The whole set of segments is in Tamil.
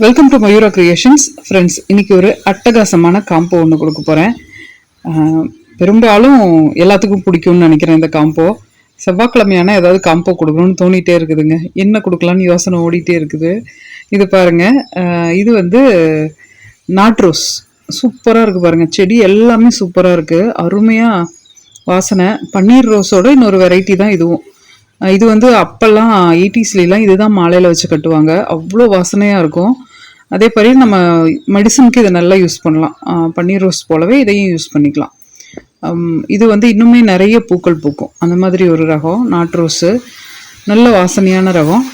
Welcome to Mayura creations friends இன்னைக்கு ஒரு அட்டகாசமான காம்போ ஒன்று கொடுக்க போகிறேன் பெரும்பாலும் எல்லாத்துக்கும் பிடிக்கும்னு நினைக்கிறேன் இந்த காம்போ செவ்வாய்க்கிழமையான ஏதாவது காம்போ கொடுக்கணும்னு தோணிகிட்டே இருக்குதுங்க. என்ன கொடுக்கலான்னு யோசனை ஓடிட்டே இருக்குது. இது பாருங்கள் இது வந்து நாட் ரோஸ். சூப்பராக இருக்குது பாருங்கள் செடி எல்லாமே சூப்பராக இருக்குது அருமையாக வாசனை. பன்னீர் ரோஸோட இன்னொரு வெரைட்டி தான் இதுவும். இது வந்து அப்பெல்லாம் எயிட்டிஸ்லாம் இதுதான் மாலையில் வச்சு கட்டுவாங்க. அவ்வளோ வாசனையாக இருக்கும். அதே மாதிரி நம்ம மெடிசனுக்கு இதை நல்லா யூஸ் பண்ணலாம். பன்னீர் ரோஸ் போலவே இதையும் யூஸ் பண்ணிக்கலாம். இது வந்து இன்னுமே நிறைய பூக்கள் பூக்கும். அந்த மாதிரி ஒரு ரகம் நாட் ரோஸு நல்ல வாசனையான ரகம்.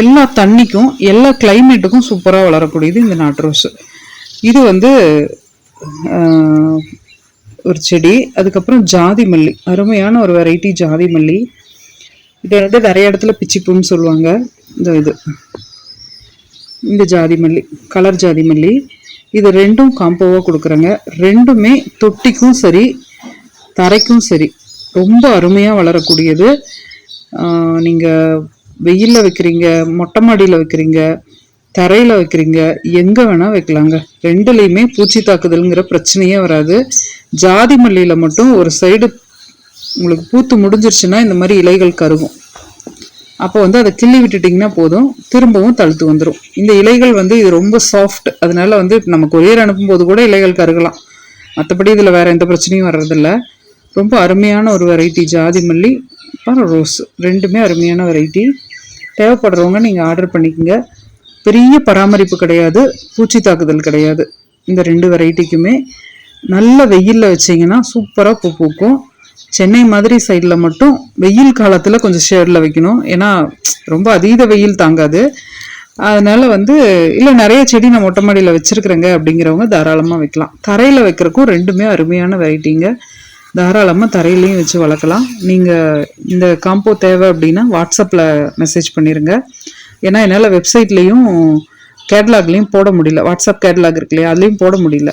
எல்லா தண்ணிக்கும் எல்லா கிளைமேட்டுக்கும் சூப்பராக வளரக்கூடியது இந்த நாட் ரோஸு இது வந்து ஒரு செடி அதுக்கப்புறம் ஜாதி மல்லி. அருமையான ஒரு வெரைட்டி ஜாதி மல்லி. இதை வந்து நிறைய இடத்துல பிச்சிப்பூன்னு சொல்லுவாங்க. இந்த இது. இந்த ஜாதி மல்லி கலர் ஜாதி மல்லி. இது ரெண்டும் காம்போவாக கொடுக்குறேங்க. ரெண்டுமே தொட்டிக்கும் சரி தரைக்கும் சரி ரொம்ப அருமையாக வளரக்கூடியது. நீங்கள் வெயிலில் வைக்கிறீங்க மொட்டை மாடியில் வைக்கிறீங்க தரையில் வைக்கிறீங்க எங்கே வேணால் வைக்கலாங்க. ரெண்டுலேயுமே பூச்சி தாக்குதல்ங்கிற பிரச்சனையே வராது. ஜாதி மல்லியில் மட்டும் ஒரு சைடு உங்களுக்கு பூத்து முடிஞ்சிருச்சுன்னா இந்த மாதிரி இலைகள் கருகும். அப்போ வந்து அதை கிள்ளி விட்டுட்டிங்கன்னா போதும். திரும்பவும் தழுத்து வந்துடும் இந்த இலைகள் வந்து இது ரொம்ப சாஃப்ட் அதனால வந்து நம்ம கொரியர் அனுப்பும்போது கூட இலைகள் கருகலாம். மற்றபடி இதில் வேறு எந்த பிரச்சனையும் வர்றதில்ல. ரொம்ப அருமையான ஒரு வெரைட்டி ஜாதி மல்லி அப்புறம் ரோஸ் ரெண்டுமே அருமையான வெரைட்டி தேவைப்படுறவங்க நீங்கள் ஆர்டர் பண்ணிக்கோங்க. பெரிய பராமரிப்பு கிடையாது பூச்சி தாக்குதல் கிடையாது. இந்த ரெண்டு வெரைட்டிக்குமே நல்ல வெயிலில் வச்சீங்கன்னா சூப்பராக பூ பூக்கும். சென்னை மாதிரி சைடில் மட்டும் வெயில் காலத்தில் கொஞ்சம் ஷேடில் வைக்கணும். ஏன்னா ரொம்ப அதீத வெயில் தாங்காது. அதனால் வந்து இல்லை நிறைய செடி நான் மொட்டை மாடியில் வச்சுருக்குறேங்க அப்படிங்கிறவங்க தாராளமாக வைக்கலாம். தரையில் வைக்கிறக்கும் ரெண்டுமே அருமையான வெரைட்டிங்க தாராளமாக தரையிலையும் வச்சு வளர்க்கலாம். நீங்கள் இந்த காம்போ தேவை அப்படின்னா வாட்ஸ்அப்பில் மெசேஜ் பண்ணிடுங்க ஏன்னா என்னால் வெப்சைட்லேயும் கேட்லாக்லேயும் போட முடியல. வாட்ஸ்அப் கேட்லாக் இருக்கு இல்லையா அதுலேயும் போட முடியல.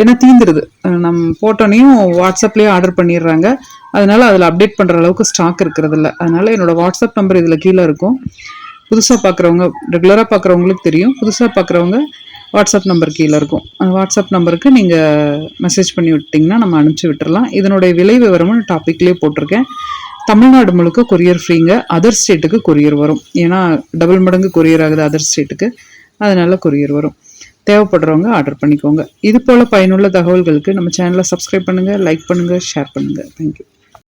ஏன்னா தீந்துடுது நம் போட்டோனையும் வாட்ஸ்அப்லேயே ஆர்டர் பண்ணிடுறாங்க. அதனால் அதில் அப்டேட் பண்ணுற அளவுக்கு ஸ்டாக் இருக்கிறது அதனால் என்னோடய வாட்ஸ்அப் நம்பர் இதில் கீழே இருக்கும். புதுசாக பார்க்குறவங்க ரெகுலராக பார்க்குறவங்களுக்கு தெரியும். புதுசாக பார்க்குறவங்க வாட்ஸ்அப் நம்பர் கீழே இருக்கும். அந்த வாட்ஸ்அப் நம்பருக்கு நீங்கள் மெசேஜ் பண்ணி விட்டிங்கன்னா நம்ம அனுப்பிச்சி விட்டுறலாம். இதனுடைய விலை விவரமும் டாப்பிக்லேயே போட்டிருக்கேன். தமிழ்நாடு முழுக்க கொரியர் ஃப்ரீங்க அதர் ஸ்டேட்டுக்கு கொரியர் வரும். ஏன்னா டபுள் மடங்கு கொரியர் ஆகுது அதர் ஸ்டேட்டுக்கு அதனால கொரியர் வரும். தேவைப்படுறவங்க ஆர்டர் பண்ணிக்கோங்க. இது போல் பயனுள்ள தகவல்களுக்கு நம்ம சேனலை சப்ஸ்கிரைப் பண்ணுங்கள் லைக் பண்ணுங்கள் ஷேர் பண்ணுங்கள் தேங்க்யூ